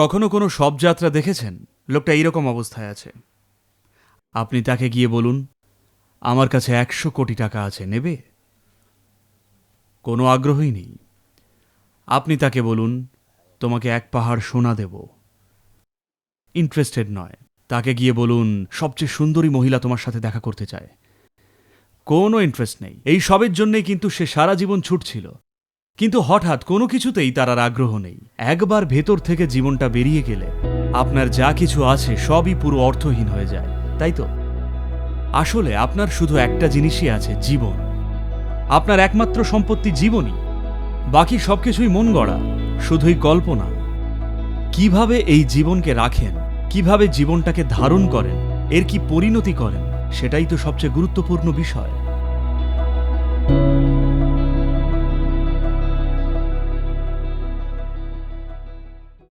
কখনো কোনো শবযাত্রা দেখেছেন? লোকটা এইরকম অবস্থায় আছে। আপনি তাকে গিয়ে বলুন, আমার কাছে একশো কোটি টাকা আছে, নেবে? কোনো আগ্রহই নেই। আপনি তাকে বলুন, তোমাকে এক পাহাড় সোনা দেব। ইন্টারেস্টেড নয়। তাকে গিয়ে বলুন, সবচেয়ে সুন্দরী মহিলা তোমার সাথে দেখা করতে চায়। কোনো ইন্টারেস্ট নেই। এই সবের জন্যেই কিন্তু সে সারা জীবন ছুটছিল। কিন্তু হঠাৎ কোনো কিছুতেই তার আর আগ্রহ নেই। একবার ভেতর থেকে জীবনটা বেরিয়ে গেলে আপনার যা কিছু আছে সবই পুরো অর্থহীন হয়ে যায়, তাই তো? আসলে আপনার শুধু একটা জিনিসই আছে, জীবন। আপনার একমাত্র সম্পত্তি জীবনই। বাকি সবকিছুই মন গড়া, শুধুই কল্পনা। কীভাবে এই জীবনকে রাখেন, কীভাবে জীবনটাকে ধারণ করেন, এর কি পরিণতি করেন, সেটাই তো সবচেয়ে গুরুত্বপূর্ণ বিষয়।